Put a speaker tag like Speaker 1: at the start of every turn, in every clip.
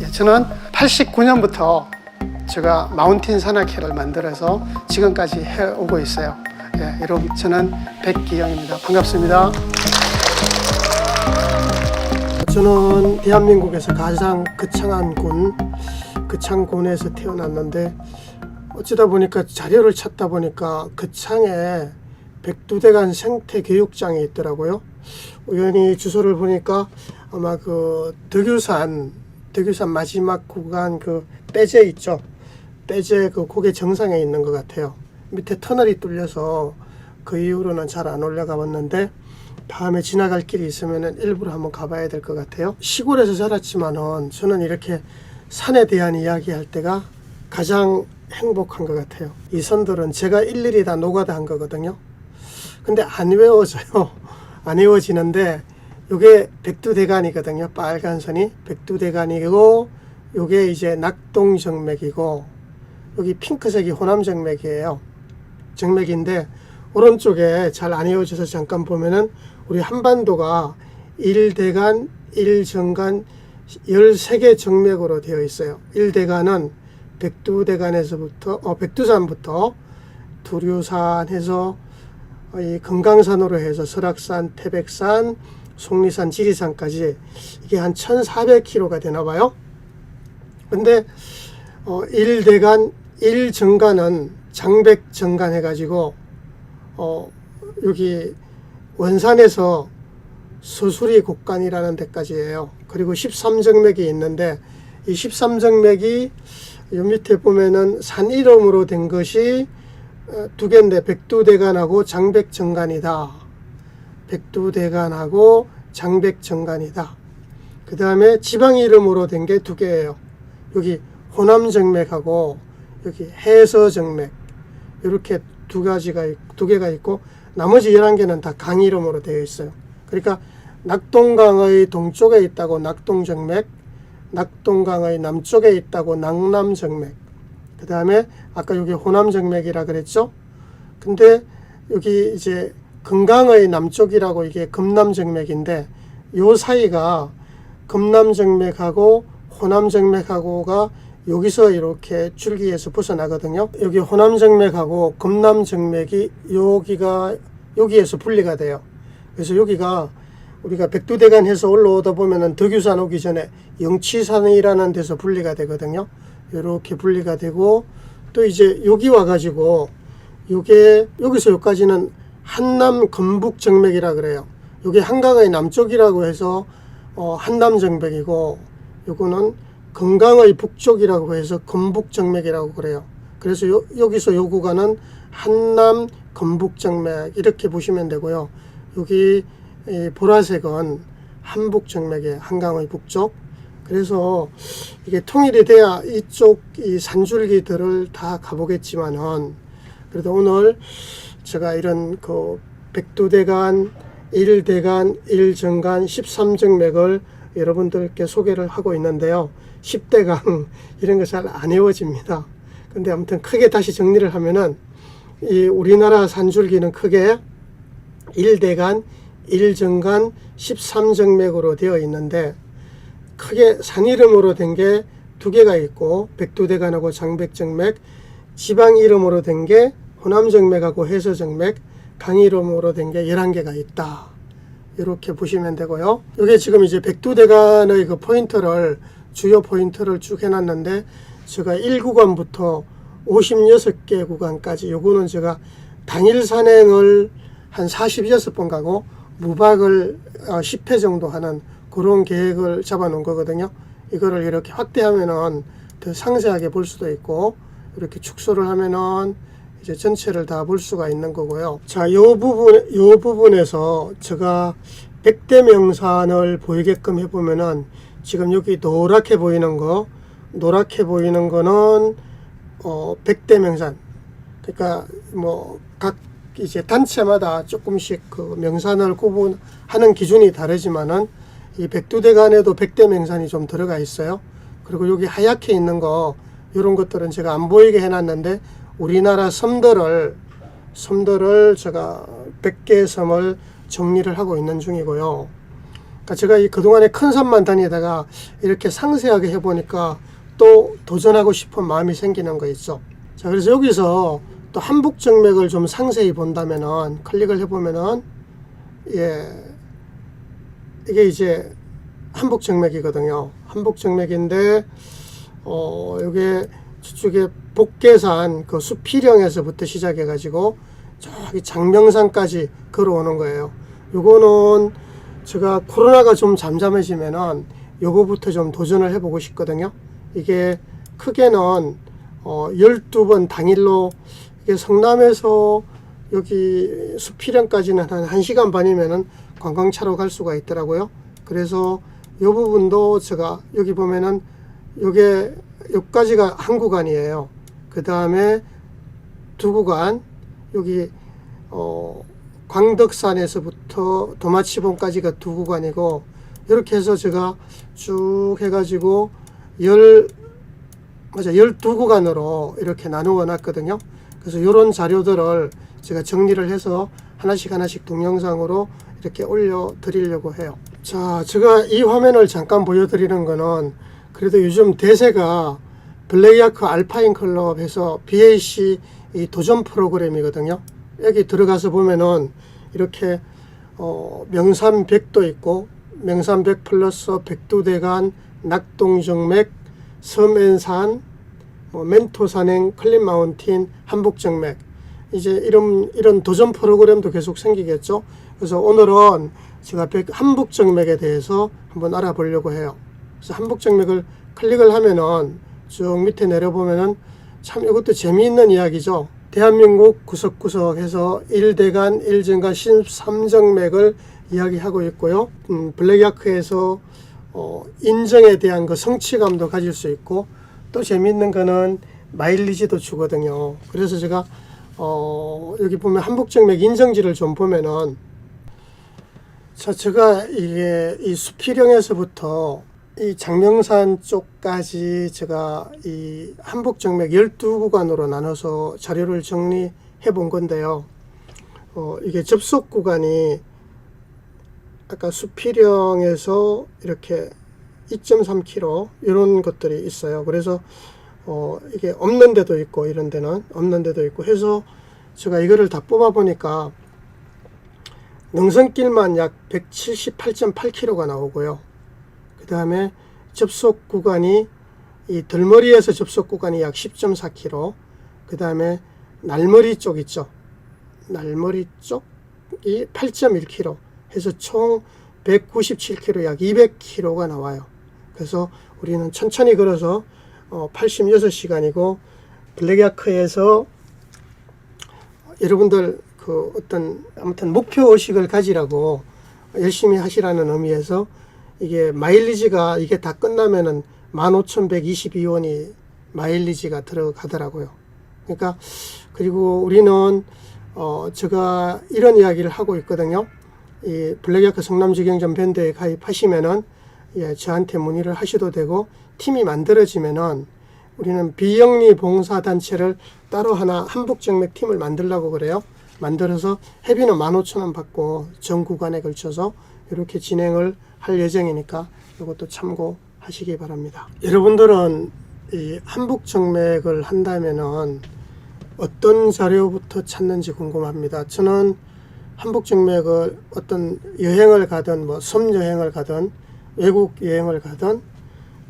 Speaker 1: 예, 저는 89년부터 제가 마운틴 산악회를 만들어서 지금까지 해오고 있어요. 예, 여러분 저는 백기영입니다. 반갑습니다. 저는 대한민국에서 가장 거창한 군, 거창군에서 태어났는데 어쩌다 보니까 자료를 찾다 보니까 거창에 백두대간 생태교육장이 있더라고요. 우연히 주소를 보니까 아마 그 덕유산, 덕유산 마지막 구간 그 빼제 있죠. 빼제 그 고개 정상에 있는 것 같아요. 밑에 터널이 뚫려서 그 이후로는 잘 안 올라가 봤는데 다음에 지나갈 길이 있으면은 일부러 한번 가봐야 될 것 같아요. 시골에서 자랐지만은 저는 이렇게 산에 대한 이야기 할 때가 가장 행복한 것 같아요. 이 선들은 제가 일일이 다 노가다 한 거거든요. 근데 안 외워져요. 안 외워지는데 요게 백두대간이거든요. 빨간 선이 백두대간이고 요게 이제 낙동정맥이고 여기 핑크색이 호남정맥이에요. 정맥인데 오른쪽에 잘안 외워져서 잠깐 보면은 우리 한반도가 1대간, 1정간 13개 정맥으로 되어 있어요. 1대간은 백두대간에서부터 어, 백두산부터 두류산해서 어, 이 금강산으로 해서 설악산, 태백산, 속리산, 지리산까지 이게 한 1,400km가 되나 봐요. 근데 어, 1대간, 1정간은 장백정간 해가지고 어, 여기 원산에서 서수리 곡간이라는 데까지예요. 그리고 13정맥이 있는데 이 13정맥이 요 밑에 보면은 산 이름으로 된 것이 어, 두 개인데 백두대간하고 장백정간이다. 백두대간하고 장백정간이다. 그 다음에 지방 이름으로 된 게 두 개예요. 여기 호남정맥하고 여기 해서정맥 이렇게 두 가지가 있- 두 개가 있고 나머지 11개는 다 강 이름으로 되어 있어요. 그러니까 낙동강의 동쪽에 있다고 낙동정맥, 낙동강의 남쪽에 있다고 낙남정맥. 그 다음에 아까 여기 호남정맥이라 그랬죠? 근데 여기 이제 금강의 남쪽이라고 이게 금남정맥인데 요 사이가 금남정맥하고 호남정맥하고가 여기서 이렇게 줄기에서 벗어나거든요. 여기 호남정맥하고 금남정맥이 여기가 여기에서 분리가 돼요. 그래서 여기가 우리가 백두대간 해서 올라오다 보면은 덕유산 오기 전에 영치산이라는 데서 분리가 되거든요. 이렇게 분리가 되고 또 이제 여기 와가지고 요게 여기서 여기까지는 한남 건북 정맥이라 그래요. 요게 한강의 남쪽이라고 해서 어, 한남 정맥이고 요거는 건강의 북쪽이라고 해서 건북 정맥이라고 그래요. 그래서 요, 여기서 요 구간은 한남 건북 정맥 이렇게 보시면 되고요. 여기 이 보라색은 한북 정맥의 한강의 북쪽. 그래서 이게 통일이 돼야 이쪽 이 산줄기들을 다 가보겠지만은 그래도 오늘 제가 이런 그 백두대간, 일대간, 일정간, 13정맥을 여러분들께 소개를 하고 있는데요. 10대강 이런 거 잘 안 외워집니다. 근데 아무튼 크게 다시 정리를 하면은 이 우리나라 산줄기는 크게 1대간, 1정간, 13정맥으로 되어 있는데 크게 산 이름으로 된 게 두 개가 있고 백두대간하고 장백정맥, 지방 이름으로 된게 호남정맥하고 해서정맥, 강 이름으로 된 게 11개가 있다. 이렇게 보시면 되고요. 이게 지금 이제 백두대간의 그 포인트를 주요 포인트를 쭉 해놨는데 제가 1구간부터 56개 구간까지 요거는 제가 당일 산행을 한 46번 가고 무박을 10회 정도 하는 그런 계획을 잡아 놓은 거거든요. 이거를 이렇게 확대하면은 더 상세하게 볼 수도 있고 이렇게 축소를 하면은 이제 전체를 다 볼 수가 있는 거고요. 자, 요 부분, 요 부분에서 제가 백대명산을 보이게끔 해보면은 지금 여기 노랗게 보이는 거, 노랗게 보이는 거는 어, 백대명산. 그러니까 뭐 각 이제 단체마다 조금씩 그 명산을 구분하는 기준이 다르지만은 이 백두대간에도 백대명산이 좀 들어가 있어요. 그리고 여기 하얗게 있는 거 이런 것들은 제가 안 보이게 해놨는데 우리나라 섬들을 섬들을 제가 100개 섬을 정리를 하고 있는 중이고요. 그러니까 제가 이 그동안에 큰 산만 다니다가 이렇게 상세하게 해보니까 또 도전하고 싶은 마음이 생기는 거 있죠. 자, 그래서 여기서 또 한복정맥을 좀 상세히 본다면은 클릭을 해보면은 예 이게 이제 한복정맥이거든요. 한복정맥인데 어 요게 저쪽에 복계산 그 수피령에서부터 시작해 가지고 저기 장명산까지 걸어오는 거예요. 요거는 제가 코로나가 좀 잠잠해지면은 요거부터 좀 도전을 해보고 싶거든요. 이게 크게는 어 12번 당일로 이게 성남에서 여기 수피령까지는 한 1시간 반이면은 관광차로 갈 수가 있더라고요. 그래서 요 부분도 제가 여기 보면은 요게 여기까지가 한 구간이에요. 그 다음에 두 구간 여기 어 광덕산에서부터 도마치봉까지가 두 구간이고 이렇게 해서 제가 쭉 해가지고 열 맞아 열두 구간으로 이렇게 나누어 놨거든요. 그래서 이런 자료들을 제가 정리를 해서 하나씩 하나씩 동영상으로 이렇게 올려 드리려고 해요. 자, 제가 이 화면을 잠깐 보여드리는 거는 그래도 요즘 대세가 블레이아크 알파인 클럽에서 BAC 이 도전 프로그램이거든요. 여기 들어가서 보면은 이렇게 어, 명산 100도 있고 명산 100 플러스 백두대간, 낙동정맥, 섬엔산, 뭐 멘토산행, 클린마운틴, 한복정맥 이제 이런 이런 도전 프로그램도 계속 생기겠죠. 그래서 오늘은 제가 백- 한복정맥에 대해서 한번 알아보려고 해요. 그래서 한복정맥을 클릭을 하면은 쭉 밑에 내려보면은 참 이것도 재미있는 이야기죠. 대한민국 구석구석에서 1대간, 1정간, 13정맥을 이야기하고 있고요. 음, 블랙야크에서 어, 인정에 대한 그 성취감도 가질 수 있고 또 재미있는 거는 마일리지도 주거든요. 그래서 제가 어, 여기 보면 한복정맥 인정지를 좀 보면은 자, 제가 이게 이 수피령에서부터 이 장명산 쪽까지 제가 이 한복 정맥 12구간으로 나눠서 자료를 정리해 본 건데요. 어, 이게 접속 구간이 아까 수피령에서 이렇게 2.3km 이런 것들이 있어요. 그래서 어, 이게 없는 데도 있고 이런 데는 없는 데도 있고 해서 제가 이거를 다 뽑아 보니까 능선길만 약 178.8km가 나오고요. 그 다음에 접속 구간이 이 들머리에서 접속 구간이 약 10.4km. 그 다음에 날머리 쪽 있죠. 날머리 쪽이 8.1km 해서 총 197km 약 200km가 나와요. 그래서 우리는 천천히 걸어서 어, 86시간이고 블랙야크에서 여러분들 그 어떤 아무튼 목표 의식을 가지라고 열심히 하시라는 의미에서 이게 마일리지가 이게 다 끝나면은 15,122원이 마일리지가 들어가더라고요. 그러니까 그리고 우리는 어 제가 이런 이야기를 하고 있거든요. 이 블랙야크 성남직영점 밴드에 가입하시면은 예, 저한테 문의를 하셔도 되고 팀이 만들어지면은 우리는 비영리 봉사 단체를 따로 하나 한복정맥 팀을 만들려고 그래요. 만들어서 회비는 15,000원 받고 전 구간에 걸쳐서 이렇게 진행을 할 예정이니까 이것도 참고하시기 바랍니다. 여러분들은 이 한복정맥을 한다면은 어떤 자료부터 찾는지 궁금합니다. 저는 한복정맥을 어떤 여행을 가든 뭐 섬 여행을 가든 외국 여행을 가든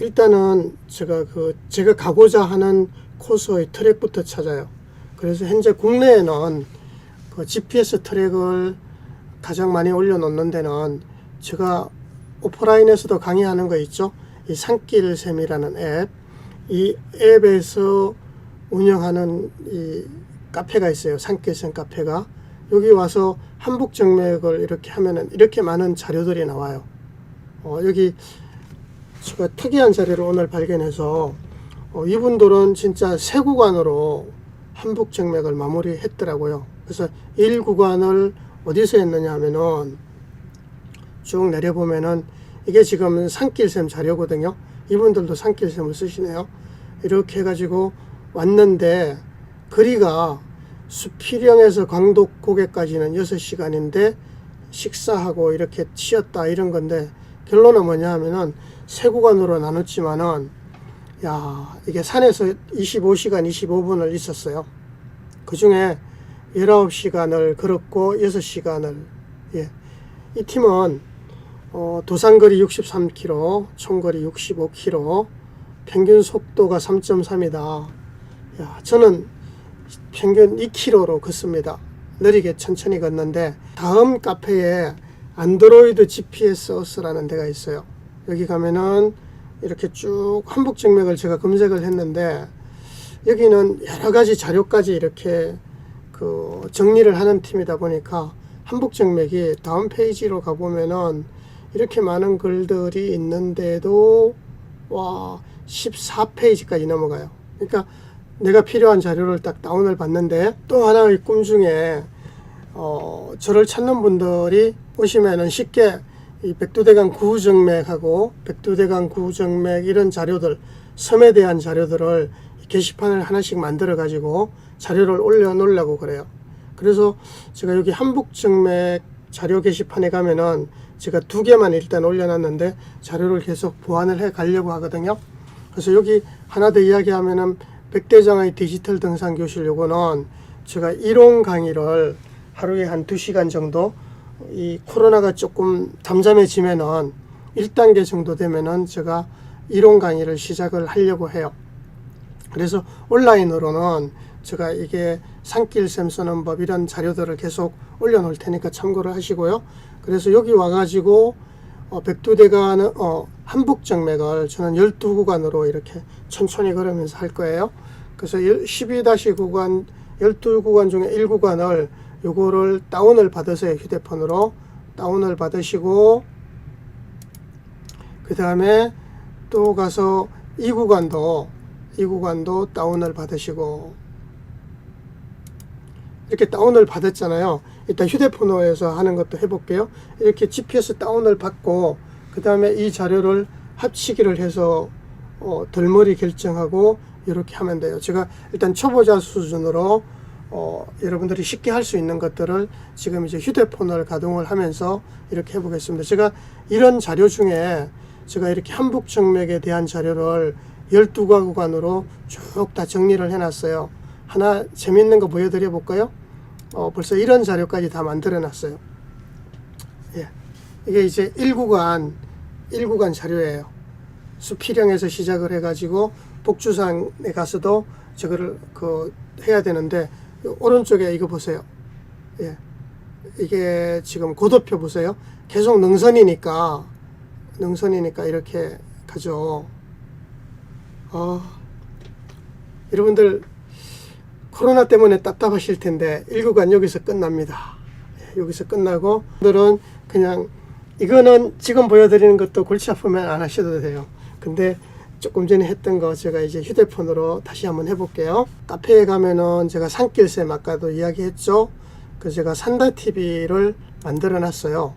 Speaker 1: 일단은 제가 그 제가 가고자 하는 코스의 트랙부터 찾아요. 그래서 현재 국내에는 그 GPS 트랙을 가장 많이 올려놓는 데는 제가 오프라인에서도 강의하는 거 있죠. 이 산길샘이라는 앱, 이 앱에서 운영하는 이 카페가 있어요. 산길샘 카페가 여기 와서 한복 정맥을 이렇게 하면은 이렇게 많은 자료들이 나와요. 어, 여기 제가 특이한 자료를 오늘 발견해서 어, 이분들은 진짜 세 구간으로 한복 정맥을 마무리했더라고요. 그래서 1구간을 어디서 했느냐 하면은 쭉 내려보면은 이게 지금 산길샘 자료거든요. 이분들도 산길샘을 쓰시네요. 이렇게 해가지고 왔는데 거리가 수피령에서 광독고개까지는 6시간인데 식사하고 이렇게 쉬었다 이런 건데 결론은 뭐냐 하면은 세 구간으로 나눴지만은 야 이게 산에서 25시간 25분을 있었어요. 그 중에 19시간을 걸었고 6시간을 예. 이 팀은 어, 도산거리 63km, 총거리 65km, 평균 속도가 3.3이다. 야, 저는 평균 2km로 걷습니다. 느리게 천천히 걷는데 다음 카페에 안드로이드 GPS라는 데가 있어요. 여기 가면은 이렇게 쭉 한북정맥을 제가 검색을 했는데 여기는 여러 가지 자료까지 이렇게 그 정리를 하는 팀이다 보니까 한북정맥이 다음 페이지로 가보면은 이렇게 많은 글들이 있는데도 와 14페이지까지 넘어가요. 그러니까 내가 필요한 자료를 딱 다운을 받는데 또 하나의 꿈 중에 어, 저를 찾는 분들이 오시면은 쉽게 이 백두대간 구정맥하고 백두대간 구정맥 이런 자료들 섬에 대한 자료들을 게시판을 하나씩 만들어 가지고 자료를 올려 놓으려고 그래요. 그래서 제가 여기 한북정맥 자료 게시판에 가면은 제가 두 개만 일단 올려놨는데 자료를 계속 보완을 해 가려고 하거든요. 그래서 여기 하나 더 이야기하면은 백대장의 디지털 등산 교실 요거는 제가 이론 강의를 하루에 한 두시간 정도 이 코로나가 조금 잠잠해지면은 1단계 정도 되면은 제가 이론 강의를 시작을 하려고 해요. 그래서 온라인으로는 제가 이게 산길샘 쓰는 법 이런 자료들을 계속 올려놓을 테니까 참고를 하시고요. 그래서 여기 와가지고 어, 백두대간은 어, 한북정맥을 저는 12구간으로 이렇게 천천히 걸으면서 할 거예요. 그래서 12-구간 12구간 중에 1구간을 요거를 다운을 받으세요. 휴대폰으로 다운을 받으시고 그 다음에 또 가서 이 구간도 이 구간도 다운을 받으시고 이렇게 다운을 받았잖아요. 일단 휴대폰으로해서 하는 것도 해볼게요. 이렇게 GPS 다운을 받고 그 다음에 이 자료를 합치기를 해서 어, 덜머리 결정하고 이렇게 하면 돼요. 제가 일단 초보자 수준으로 어, 여러분들이 쉽게 할 수 있는 것들을 지금 이제 휴대폰을 가동을 하면서 이렇게 해보겠습니다. 제가 이런 자료 중에 제가 이렇게 한북 정맥에 대한 자료를 12가구간으로 쭉 다 정리를 해놨어요. 하나 재밌는 거 보여드려 볼까요? 어, 벌써 이런 자료까지 다 만들어 놨어요. 예. 이게 이제 1구간, 1구간 자료예요. 수피령에서 시작을 해가지고 복주산에 가서도 저거를 그 해야 되는데 오른쪽에 이거 보세요. 예. 이게 지금 고도표 보세요. 계속 능선이니까 능선이니까 이렇게 가죠. 아, 여러분들 코로나 때문에 답답하실 텐데 1구간 여기서 끝납니다. 예, 여기서 끝나고 오늘은 그냥 이거는 지금 보여드리는 것도 골치 아프면 안 하셔도 돼요. 근데 조금 전에 했던 거 제가 이제 휴대폰으로 다시 한번 해볼게요. 카페에 가면은 제가 산길샘 아까도 이야기했죠. 그 제가 산다 TV를 만들어 놨어요.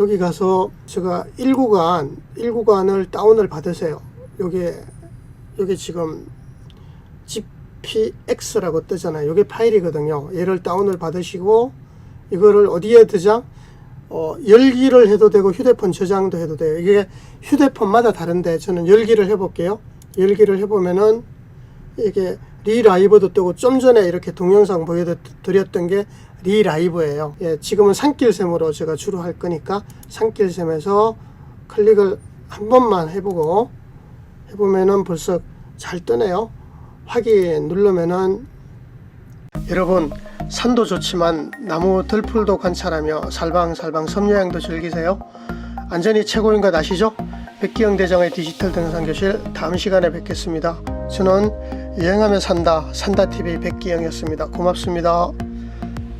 Speaker 1: 여기 가서 제가 1구간 1구간을 다운을 받으세요. 요게 요게 지금 GPX라고 뜨잖아요. 요게 파일이거든요. 얘를 다운을 받으시고 이거를 어디에 드자? 어, 열기를 해도 되고 휴대폰 저장도 해도 돼요. 이게 휴대폰마다 다른데 저는 열기를 해볼게요. 열기를 해보면은 이게 리라이브도 뜨고 좀 전에 이렇게 동영상 보여드렸던 게 리라이브예요. 예, 지금은 산길샘으로 제가 주로 할 거니까 산길샘에서 클릭을 한 번만 해보고 해보면은 벌써 잘 뜨네요. 확인 누르면은 여러분 산도 좋지만 나무 들풀도 관찰하며 살방살방 섬여행도 즐기세요. 안전이 최고인 것 아시죠? 백기영 대장의 디지털 등산교실 다음 시간에 뵙겠습니다. 저는 여행하며 산다 산다TV 백기영이었습니다. 고맙습니다.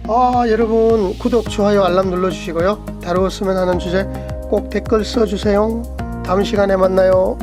Speaker 1: 아 여러분 구독 좋아요 알람 눌러주시고요. 다루었으면 하는 주제 꼭 댓글 써주세요. 다음 시간에 만나요.